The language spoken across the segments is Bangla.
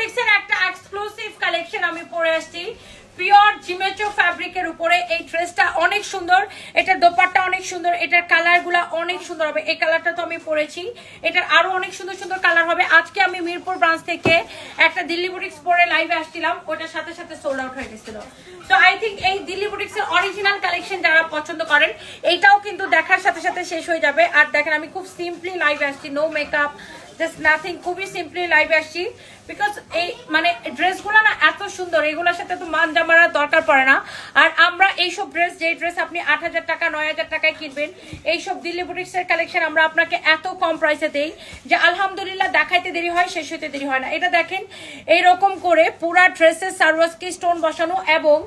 বুটিক্সের একটা এক্সক্লুসিভ কালেকশন আমি পরে আসছি। পিওর জিমেচো ফ্যাব্রিকের উপরে এই ড্রেসটা অনেক সুন্দর। এটার দোপাট্টা অনেক সুন্দর। এটার কালারগুলো অনেক সুন্দর হবে। এই কালারটা তো আমি পরেছি। এটার আরও অনেক সুন্দর সুন্দর কালার হবে। আজকে আমি মিরপুর ব্রাঞ্চ থেকে একটা দিল্লি বুটিক্স পরে লাইভে আসছিলাম। ওটার সাথে সাথে সোল্ড আউট হয়ে গেছিল। তো আই থিঙ্ক এই দিল্লি বুটিক্সের অরিজিনাল কালেকশন যারা পছন্দ করেন, এইটাও কিন্তু দেখার সাথে সাথে শেষ হয়ে যাবে। আর দেখেন, আমি খুব সিম্পলি লাইভে আসছি। নো মেকআপ জাস্ট নাথিং খুবই সিম্পলি লাইভে আসছি। বিকজ এই মানে ড্রেসগুলো না এত সুন্দর। এগুলোর সাথে তো মান জামার দরকার পড়ে না। আর আমরা এইসব ড্রেস যে ড্রেস আপনি আট হাজার টাকা, নয় হাজার টাকায় কিনবেন, এইসব দিল্লি বুটিক্সের কালেকশন আমরা আপনাকে এত কম প্রাইসে দেই, যে আলহামদুলিল্লাহ দেখাইতে দেরি হয়, শেষ হইতে দেরি হয় না। এটা দেখেন, এইরকম করে পুরা ড্রেসের সার্ভাসকি স্টোন বসানো এবং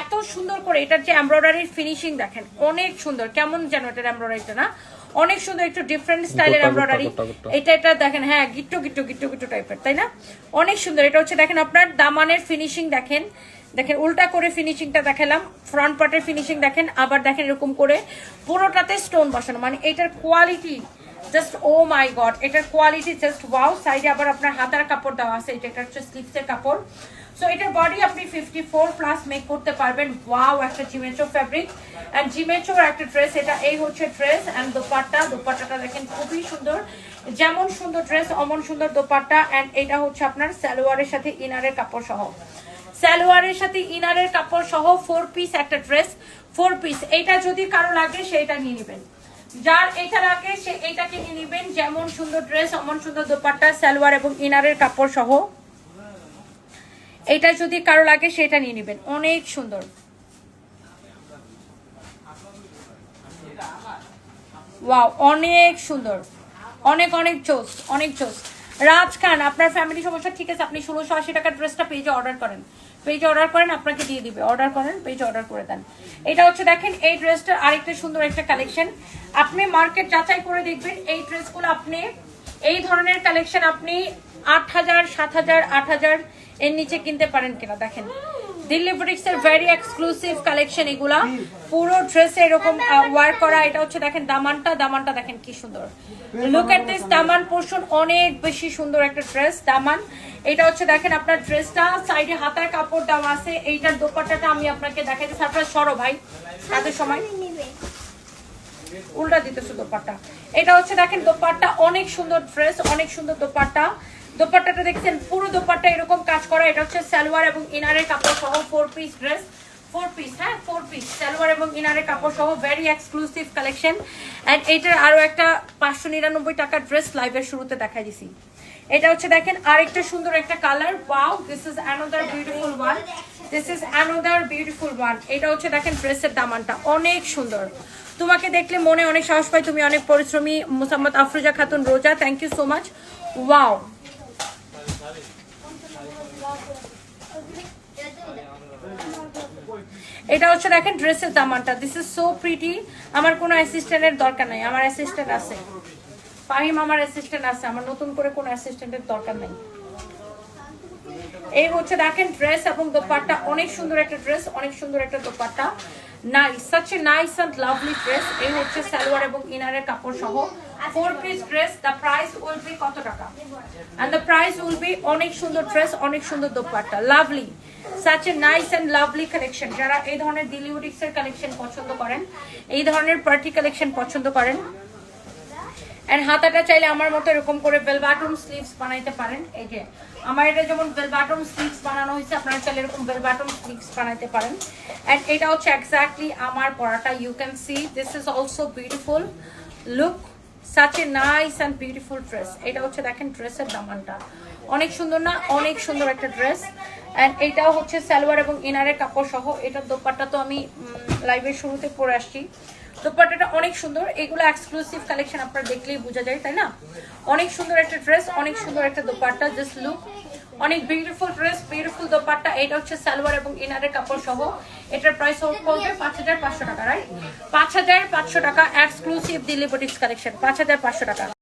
এত সুন্দর করে এটার যে এমব্রয়ডারির ফিনিশিং দেখেন, অনেক সুন্দর। কেমন যেন এটার এমব্রয়ডারিটা না? অনেক সুন্দর একটু ডিফারেন্ট স্টাইলের এমব্রয়ডারি। এটা এটা দেখেন হ্যাঁ গিট্টু গিট্টু গিট্টু গিট্টু টাইপের তাই না? অনেক সুন্দর। এটা হচ্ছে দেখেন আপনার দামানের ফিনিশিং দেখেন। দেখেন উল্টা করে ফিনিশিংটা দেখালাম ফ্রন্ট পার্টের ফিনিশিং দেখেন আবার দেখেন এরকম করে পুরোটাতে স্টোন বসানো। মানে এটার quality just oh my god এটার কোয়ালিটি জাস্ট ওয়াও সাইডে আবার আপনার হাতার কাপড় দেওয়া আছে এটা একটা হচ্ছে স্লিপসের কাপড়। সো এটার বডি আপনি ফিফটি ফোর প্লাস মেক করতে পারবেন। ওয়াও একটা জিমেচো ফ্যাব্রিক অ্যান্ড জিমেচোর একটা ড্রেস এটা এই হচ্ছে ড্রেস অ্যান্ড দোপাট্টা। দোপাট্টাটা দেখেন খুবই সুন্দর। যেমন সুন্দর ড্রেস অমন সুন্দর দোপাট্টা। অ্যান্ড এটা হচ্ছে আপনার সালোয়ারের সাথে ইনারের কাপড় সহ। সালোয়ারের সাথে ইনারের কাপড় সহ ফোর পিস একটা ড্রেস ফোর পিস এটা যদি কারও লাগে সেটা নিয়ে নেবেন। যার এটা লাগে, সে এইটাকে নিয়ে নেবেন। যেমন সুন্দর ড্রেস অমন সুন্দর দোপাট্টা, সালোয়ার এবং ইনারের কাপড় সহ। এটা যদি কারও লাগে, সেটা নিয়ে নেবেন। অনেক সুন্দর। ওয়াও, অনেক সুন্দর। অনেক অনেক চোস অনেক চোস রাজ খান, আপনার ফ্যামিলি সমস্যা? ঠিক আছে, আপনি ষোলোশো আশি টাকার ড্রেসটা পেজে অর্ডার করেন। পেজে অর্ডার করেন, আপনাকে দিয়ে দিবে। অর্ডার করেন পেজে অর্ডার করে দেন। এটা হচ্ছে দেখেন, এই ড্রেসটার আরেকটা সুন্দর একটা কালেকশন আপনি মার্কেট যাচাই করে দেখবেন, এই ড্রেসগুলো আপনি, এই ধরনের কালেকশন আপনি আট হাজার, সাত হাজার, আট হাজার এর নিচে কিনতে পারেন কিনা, দেখেন। দিল্লি বুটিক্স এর ভেরি এক্সক্লুসিভ কালেকশন এগুলা। পুরো ড্রেসে এরকম ওয়ার্ক করা, এটা হচ্ছে, দেখেন, দামানটা দামানটা, দেখেন, কি সুন্দর। লুক এট দিস দামান পোর্শন অনেক বেশি সুন্দর একটা ড্রেস দামান। এটা হচ্ছে, দেখেন, আপনার ড্রেসটা সাইডে হাতার কাপড় দেওয়া আছে। এইটার দোপাট্টাটা আমি আপনাকে দেখাই দিচ্ছি আপনার সরো, ভাই, তাদের সময়। উল্টা দিতেছে দোপাট্টা। এটা হচ্ছে, দেখেন, দোপাট্টা, অনেক সুন্দর ড্রেস অনেক সুন্দর দোপাট্টা। দোপাট্টাটা দেখছেন, পুরো দোপাট্টা এরকম কাজ করা, এটা হচ্ছে সালোয়ার এবং ইনারের কাপড় সহ four piece dress four piece হ্যাঁ ফোর পিস সালোয়ার এবং ইনারের কাপড় সহ ভেরি এক্সক্লুসিভ কালেকশন অ্যান্ড এটার আরও একটা পাঁচশো নিরানব্বই টাকার ড্রেস লাইভের শুরুতে দেখাই দিছি। এটা হচ্ছে দেখেন, আরেকটা সুন্দর একটা colour wow this is another beautiful one this is another beautiful one এটা হচ্ছে দেখেন ড্রেসের দামানটা, অনেক সুন্দর। তোমাকে দেখলে মনে অনেক সাহস পাই তুমি অনেক পরিশ্রমী। Mosammat Afroza Khatun, Roza thank you so much wow এটা হচ্ছে দেখেন ড্রেসের দামানটা। দিস ইজ সো প্রিটি আমার কোনো অ্যাসিস্ট্যান্টের দরকার নাই। আমার অ্যাসিস্ট্যান্ট আছে। ফাহিম, আমার অ্যাসিস্ট্যান্ট আছে। আমার নতুন করে কোনো অ্যাসিস্ট্যান্টের দরকার নেই। এই হচ্ছে দেখেন ড্রেস এবং দোপাট্টা। অনেক সুন্দর একটা ড্রেস অনেক সুন্দর একটা dupatta. Nice such a nice and lovely dress এই হচ্ছে সালোয়ার এবং ইনারের কাপড় সহ। Four piece dress the price will be কত টাকা? And the price will be অনেক সুন্দর ড্রেস অনেক সুন্দর dupatta. Lovely such a nice and lovely collection যারা এই ধরনের দিলিউডিক্সের কালেকশন পছন্দ করেন, এই ধরনের পার্টি কালেকশন পছন্দ করেন এন্ড হাতাটা চাইলে আমার মতো এরকম করে বেলবাটম স্লিভস বানাইতে পারেন। এই যে, আমার এটা যেমন বেলবাটম স্লিভস বানানো হয়েছে, আপনারা চাইলে এরকম বেলবাটম স্লিভস বানাইতে পারেন। এন্ড এটা হচ্ছে এক্স্যাক্টলি আমার পরাটা। You can see this is also beautiful look such a nice and beautiful dress এটা হচ্ছে দেখেন ড্রেসের দামানটা। অনেক সুন্দর না? অনেক সুন্দর একটা ড্রেস অ্যান্ড এইটাও হচ্ছে সালোয়ার এবং ইনারের কাপড় সহ এটার দোপাট্টা তো আমি লাইভের শুরুতে পরে আসছি। দোপাট্টাটা অনেক সুন্দর। এগুলো এক্সক্লুসিভ কালেকশন আপনারা দেখলেই বোঝা যায়, তাই না? অনেক সুন্দর একটা ড্রেস অনেক সুন্দর একটা দোপাট্টা জাস্ট লুক অনেক বিউটিফুল ড্রেস বিউটিফুল দোপাট্টা। এটা হচ্ছে সালোয়ার এবং ইনারের কাপড় সহ। এটার প্রাইস পড়বে পাঁচ হাজার পাঁচশো টাকা রাইট পাঁচ হাজার পাঁচশো টাকা এক্সক্লুসিভ দিল্লি বুটিক্স কালেকশন পাঁচ হাজার পাঁচশো টাকা।